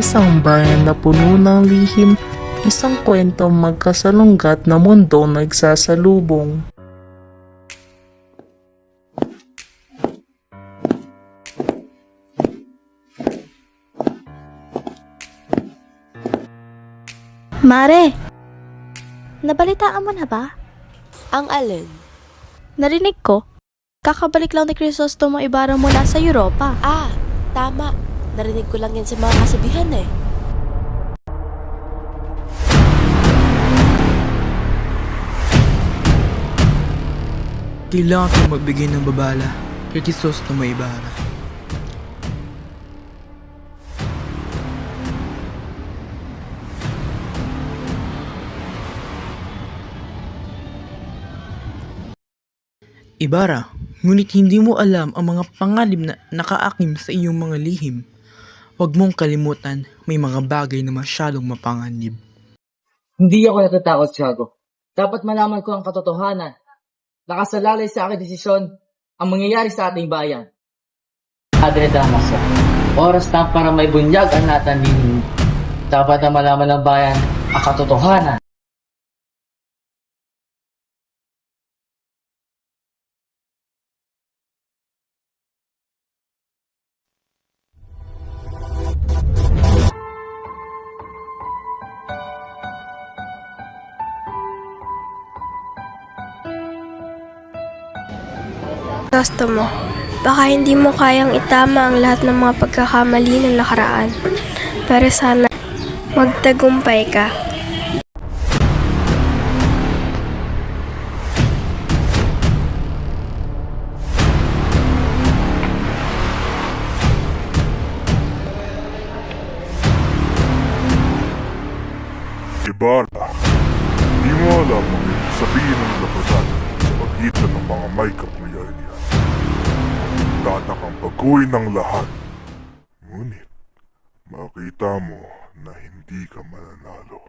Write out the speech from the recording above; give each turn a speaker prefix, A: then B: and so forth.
A: Isang bayan na puno ng lihim, isang kwentong magkasalunggat na mundo nagsasalubong.
B: Mare, nabalitaan mo na ba?
C: Ang alin?
B: Narinig ko, kakabalik lang ni Crisostomo Ibarra mula sa Europa.
C: Ah, tama. Narinig ko lang yan sa mga kasabihan eh.
D: Kailangan kong magbigay ng babala kay Kisos na may ibara. Ibara, ngunit hindi mo alam ang mga panganib na nakaakim sa iyong mga lihim. Huwag mong kalimutan, may mga bagay na masyadong mapanganib.
E: Hindi ako natatakot, Tiago. Dapat malaman ko ang katotohanan. Nakasalalay sa aking desisyon ang mangyayari sa ating bayan. Padre Damaso, oras na para may bunyag ang natin ninyo. Dapat na malaman ng bayan ang katotohanan.
F: Gusto mo. Baka hindi mo kayang itama ang lahat ng mga pagkakamali ng nakaraan. Pero sana magtagumpay ka.
G: Ibarra, di mo alam ang sabihin ng labanan sa pagitan ng mga may kapangyarihan. Tatak ang baguhin ng lahat. Ngunit, makita mo na hindi ka mananalo.